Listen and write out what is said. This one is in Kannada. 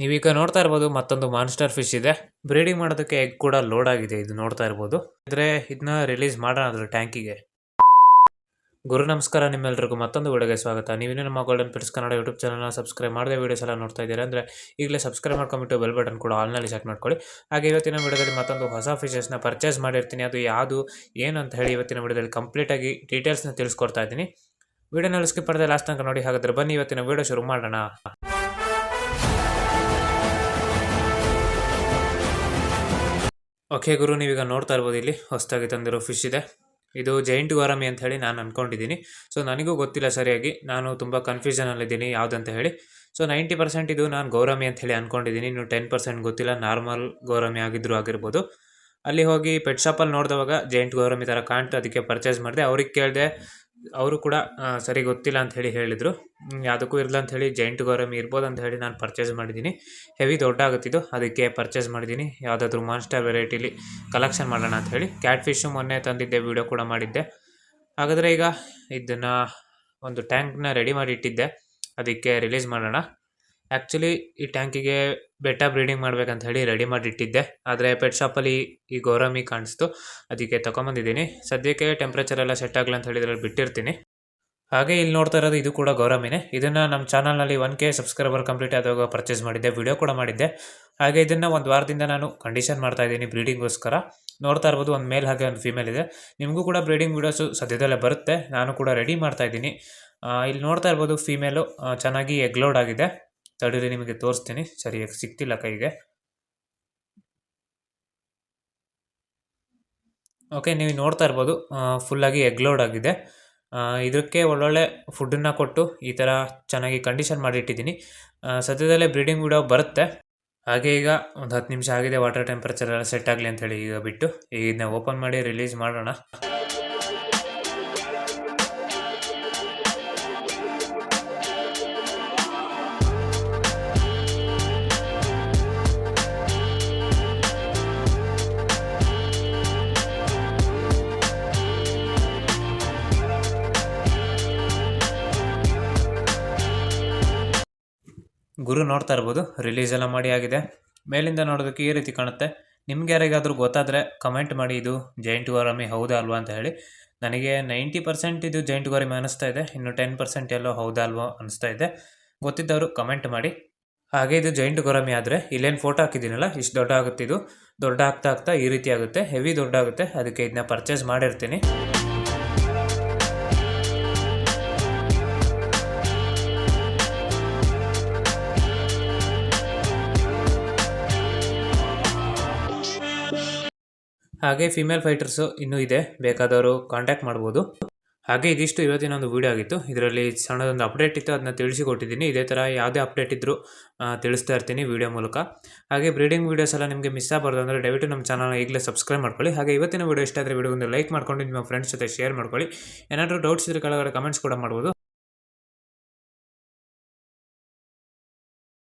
ನೀವೀಗ ನೋಡ್ತಾ ಇರ್ಬೋದು ಮತ್ತೊಂದು ಮಾನ್ಸ್ಟರ್ ಫಿಶ್ ಇದೆ. ಬ್ರೀಡಿಂಗ್ ಮಾಡೋದಕ್ಕೆ ಎಗ್ ಕೂಡ ಲೋಡ್ ಆಗಿದೆ, ಇದು ನೋಡ್ತಾ ಇರ್ಬೋದು. ಆದರೆ ಇದನ್ನ ರಿಲೀಸ್ ಮಾಡೋಣ ಅದ್ರ ಟ್ಯಾಂಕಿಗೆ ಗುರು ನಮಸ್ಕಾರ ನಿಮ್ಮೆಲ್ಲರಿಗೂ ಮತ್ತೊಂದು ವಿಡಿಯೋಗೆ ಸ್ವಾಗತ. ನೀವಿನ್ನೂ ನಮ್ಮ ಗೋಲ್ಡನ್ ಪಿಟ್ಸ್ ಕನ್ನಡ ಯೂಟ್ಯೂಬ್ ಚಾನಲ್ನ ಸಬ್ಸ್ಕ್ರೈಬ್ ಮಾಡದೆ ವೀಡಿಯೋಸ್ ಎಲ್ಲ ನೋಡ್ತಾ ಇದ್ದೀರಾ ಅಂದರೆ ಈಗಲೇ ಸಬ್ಸ್ಕ್ರೈಬ್ ಮಾಡ್ಕೊಂಬಿಟ್ಟು ಬೆಲ್ ಬಟನ್ ಕೂಡ ಆಲ್ನಲ್ಲಿ ಚೆಕ್ ಮಾಡ್ಕೊಳ್ಳಿ. ಹಾಗೆ ಇವತ್ತಿನ ವಿಡಿಯೋದಲ್ಲಿ ಮತ್ತೊಂದು ಹೊಸ ಫಿಶಸ್ನ ಪರ್ಚೇಸ್ ಮಾಡಿರ್ತೀನಿ. ಅದು ಯಾವುದು, ಏನು ಅಂತ ಹೇಳಿ ಇವತ್ತಿನ ವಿಡಿಯೋದಲ್ಲಿ ಕಂಪ್ಲೀಟಾಗಿ ಡೀಟೇಲ್ಸ್ನ ತಿಳಿಸ್ಕೊಡ್ತಾ ಇದ್ದೀನಿ. ವಿಡಿಯೋನಲ್ಲಿ ಸ್ಕಿಪ್ ಮಾಡಿದೆ ಲಾಸ್ಟ್ ತನಕ ನೋಡಿ ಹಾಗಾದ್ರೆ ಬನ್ನಿ ಇವತ್ತಿನ ವಿಡಿಯೋ ಶುರು ಮಾಡೋಣ. ಓಕೆ ಗುರು, ನೀವೀಗ ನೋಡ್ತಾ ಇರ್ಬೋದು ಇಲ್ಲಿ. ಹೊಸದಾಗಿ ತಂದಿರೋ ಫಿಶ್ ಇದೆ. ಇದು ಜೈಂಟ್ ಗೌರಮಿ ಅಂತ ಹೇಳಿ ನಾನು ಅನ್ಕೊಂಡಿದ್ದೀನಿ. ಸೊ ನನಗೂ ಗೊತ್ತಿಲ್ಲ ಸರಿಯಾಗಿ. ನಾನು ತುಂಬ ಕನ್ಫ್ಯೂಷನಲ್ಲಿದ್ದೀನಿ ಯಾವುದಂತ ಹೇಳಿ. ಸೊ ನೈಂಟಿ ಪರ್ಸೆಂಟ್ ಇದು ನಾನು ಗೌರಮಿ ಅಂತ ಹೇಳಿ ಅಂದ್ಕೊಂಡಿದ್ದೀನಿ ಇನ್ನು ಟೆನ್ ಪರ್ಸೆಂಟ್ ಗೊತ್ತಿಲ್ಲ. ನಾರ್ಮಲ್ ಗೌರಮಿ ಆಗಿದ್ದರೂ ಆಗಿರ್ಬೋದು. ಅಲ್ಲಿ ಹೋಗಿ ಪೆಟ್ ಶಾಪಲ್ಲಿ ನೋಡಿದವಾಗ ಜೈಂಟ್ ಗೌರಮಿ ಥರ ಕಾಣ್ತು. ಅದಕ್ಕೆ ಪರ್ಚೇಸ್ ಮಾಡಿದೆ. ಅವ್ರಿಗೆ ಕೇಳಿದೆ ಅವರು ಕೂಡ ಸರಿ ಗೊತ್ತಿಲ್ಲ ಅಂತ ಹೇಳಿ ಹೇಳಿದರು. ಯಾವುದಕ್ಕೂ ಇರಲ್ಲ ಅಂತ ಹೇಳಿ ಜೈಂಟ್ ಗೌರಮ್ ಇರ್ಬೋದು ಅಂತ ಹೇಳಿ ನಾನು ಪರ್ಚೇಸ್ ಮಾಡಿದ್ದೀನಿ. ಹೆವಿ ದೊಡ್ಡ ಆಗುತ್ತಿದ್ದು ಅದಕ್ಕೆ ಪರ್ಚೇಸ್ ಮಾಡಿದ್ದೀನಿ. ಯಾವುದಾದ್ರೂ ಮಾನ್ಸ್ಟರ್ ವೆರೈಟಿಲಿ ಕಲೆಕ್ಷನ್ ಮಾಡೋಣ ಅಂತ ಹೇಳಿ. ಕ್ಯಾಟ್ ಫಿಶು ಮೊನ್ನೆ ತಂದಿದ್ದೆ ವಿಡಿಯೋ ಕೂಡ ಮಾಡಿದ್ದೆ. ಹಾಗಾದರೆ ಈಗ ಇದನ್ನು ಒಂದು ಟ್ಯಾಂಕ್ನ ರೆಡಿ ಮಾಡಿ ಇಟ್ಟಿದ್ದೆ. ಅದಕ್ಕೆ ರಿಲೀಸ್ ಮಾಡೋಣ. ಆ್ಯಕ್ಚುಲಿ ಈ ಟ್ಯಾಂಕಿಗೆ ಬೆಟ್ಟ ಬ್ರೀಡಿಂಗ್ ಮಾಡ್ಬೇಕಂತ ಹೇಳಿ ರೆಡಿ ಮಾಡಿ ಇಟ್ಟಿದ್ದೆ ಆದರೆ ಪೆಟ್ ಶಾಪಲ್ಲಿ ಈ ಗೌರಮಿ ಕಾಣಿಸ್ತು. ಅದಕ್ಕೆ ತೊಗೊಂಬಂದಿದ್ದೀನಿ ಸದ್ಯಕ್ಕೆ ಟೆಂಪ್ರೇಚರ್ ಎಲ್ಲ ಸೆಟ್ ಆಗಲ್ಲ ಅಂತ ಹೇಳಿ ಇದ್ರಲ್ಲಿ ಬಿಟ್ಟಿರ್ತೀನಿ. ಹಾಗೆ ಇಲ್ಲಿ ನೋಡ್ತಾ ಇರೋದು ಇದು ಕೂಡ ಗೌರಮಿನೇ ಇದನ್ನು ನಮ್ಮ ಚಾನಲ್ನಲ್ಲಿ ಒನ್ ಕೆ ಸಬ್ಸ್ಕ್ರೈಬರ್ ಕಂಪ್ಲೀಟ್ ಆದಾಗ ಪರ್ಚೇಸ್ ಮಾಡಿದ್ದೆ ವಿಡಿಯೋ ಕೂಡ ಮಾಡಿದ್ದೆ. ಹಾಗೆ ಇದನ್ನು ಒಂದು ವಾರದಿಂದ ನಾನು ಕಂಡೀಷನ್ ಮಾಡ್ತಾ ಇದ್ದೀನಿ ಬ್ರೀಡಿಂಗ್ಗೋಸ್ಕರ ನೋಡ್ತಾ ಇರ್ಬೋದು, ಒಂದು ಮೇಲ್ ಹಾಗೆ ಒಂದು ಫೀಮೇಲ್ ಇದೆ. ನಿಮಗೂ ಕೂಡ ಬ್ರೀಡಿಂಗ್ ವೀಡಿಯೋಸು ಸದ್ಯದಲ್ಲೇ ಬರುತ್ತೆ. ನಾನು ಕೂಡ ರೆಡಿ ಮಾಡ್ತಾ ಇದ್ದೀನಿ. ಇಲ್ಲಿ ನೋಡ್ತಾ ಇರ್ಬೋದು ಫೀಮೇಲು ಚೆನ್ನಾಗಿ ಎಗ್ಲೋಡ್ ಆಗಿದೆ. ತಡೀರಿ, ನಿಮಗೆ ತೋರಿಸ್ತೀನಿ. ಸರಿಯಾಗಿ ಸಿಗ್ತಿಲ್ಲ ಕೈಗೆ. ಓಕೆ ನೀವು ನೋಡ್ತಾ ಇರ್ಬೋದು ಫುಲ್ಲಾಗಿ ಎಗ್ಲೋಡ್ ಆಗಿದೆ. ಇದಕ್ಕೆ ಒಳ್ಳೊಳ್ಳೆ ಫುಡ್ಡನ್ನು ಕೊಟ್ಟು ಈ ಥರ ಚೆನ್ನಾಗಿ ಕಂಡೀಷನ್ ಮಾಡಿಟ್ಟಿದ್ದೀನಿ ಸದ್ಯದಲ್ಲೇ ಬ್ರೀಡಿಂಗ್ ವಿಡಿಯೋ ಬರುತ್ತೆ. ಹಾಗೆ ಈಗ ಒಂದು ಹತ್ತು ನಿಮಿಷ ಆಗಿದೆ ವಾಟರ್ ಟೆಂಪರೇಚರ್ ಎಲ್ಲ ಸೆಟ್ ಆಗಲಿ ಅಂತ ಹೇಳಿ ಈಗ ಬಿಟ್ಟು, ಈಗ ಇದನ್ನ ಓಪನ್ ಮಾಡಿ ರಿಲೀಸ್ ಮಾಡೋಣ. ಗುರು ನೋಡ್ತಾ ಇರ್ಬೋದು ರಿಲೀಸ್ ಎಲ್ಲ ಮಾಡಿ ಆಗಿದೆ. ಮೇಲಿಂದ ನೋಡೋದಕ್ಕೆ ಈ ರೀತಿ ಕಾಣುತ್ತೆ. ನಿಮ್ಗೆ ಯಾರಿಗಾದರೂ ಗೊತ್ತಾದರೆ ಕಮೆಂಟ್ ಮಾಡಿ, ಇದು ಜೈಂಟ್ ಗೋರಮಿ ಹೌದಾ ಅಲ್ವಾ ಅಂತ ಹೇಳಿ. ನನಗೆ ನೈಂಟಿ ಪರ್ಸೆಂಟ್ ಇದು ಜೈಂಟ್ ಗೋರಮಿ ಅನಿಸ್ತಾ ಇದೆ, ಇನ್ನು ಟೆನ್ ಪರ್ಸೆಂಟ್ ಎಲ್ಲೋ ಹೌದಾ ಅಲ್ವೋ ಅನಿಸ್ತಾ ಇದೆ. ಗೊತ್ತಿದ್ದವರು ಕಮೆಂಟ್ ಮಾಡಿ. ಹಾಗೆ ಇದು ಜೈಂಟ್ ಗೋರಮಿ ಆದರೆ, ಇಲ್ಲೇನು ಫೋಟೋ ಹಾಕಿದ್ದೀನಲ್ಲ, ಇಷ್ಟು ದೊಡ್ಡ ಆಗುತ್ತೆ ಇದು. ದೊಡ್ಡ ಆಗ್ತಾ ಆಗ್ತಾ ಈ ರೀತಿ ಆಗುತ್ತೆ ಹೆವಿ ದೊಡ್ಡ ಆಗುತ್ತೆ, ಅದಕ್ಕೆ ಇದನ್ನ ಪರ್ಚೇಸ್ ಮಾಡಿರ್ತೀನಿ. ಹಾಗೆ ಫಿಮೇಲ್ ಫೈಟರ್ಸು ಇನ್ನೂ ಇದೆ. ಬೇಕಾದವರು ಕಾಂಟ್ಯಾಕ್ಟ್ ಮಾಡ್ಬೋದು. ಹಾಗೆ ಇದಿಷ್ಟು ಇವತ್ತಿನ ಒಂದು ವೀಡಿಯೋ ಆಗಿತ್ತು. ಇದರಲ್ಲಿ ಸಣ್ಣದೊಂದು ಅಪ್ಡೇಟ್ ಇತ್ತು. ಅದನ್ನ ತಿಳಿಸಿಕೊಟ್ಟಿದ್ದೀನಿ. ಇದೇ ಥರ ಯಾವುದೇ ಅಪ್ಡೇಟ್ ಇದ್ದರೂ ತಿಳಿಸ್ತಾ ಇರ್ತೀನಿ ವೀಡಿಯೋ ಮೂಲಕ. ಹಾಗೆ ಬ್ರೀಡಿಂಗ್ ವೀಡಿಯೋಸ್ ಎಲ್ಲ ನಿಮಗೆ ಮಿಸ್ ಆಗಬಾರ್ದು ಅಂದರೆ ದಯವಿಟ್ಟು ನಮ್ಮ ಚಾನಲ್ನ ಈಗಲೇ ಸಬ್ಸ್ಕ್ರೈಬ್ ಮಾಡ್ಕೊಳ್ಳಿ. ಹಾಗೆ ಇವತ್ತಿನ ವೀಡಿಯೋ ಇಷ್ಟ ಆದರೆ ವೀಡಿಯೋ ಒಂದು ಲೈಕ್ ಮಾಡ್ಕೊಂಡು ನಿಮ್ಮ ಫ್ರೆಂಡ್ಸ್ ಜೊತೆ ಶೇರ್ ಮಾಡ್ಕೊಳ್ಳಿ. ಏನಾದರೂ ಡೌಟ್ಸ್ ಇದ್ರೆ ಕೆಳಗಡೆ ಕಮೆಂಟ್ಸ್ ಕೂಡ ಮಾಡ್ಬೋದು.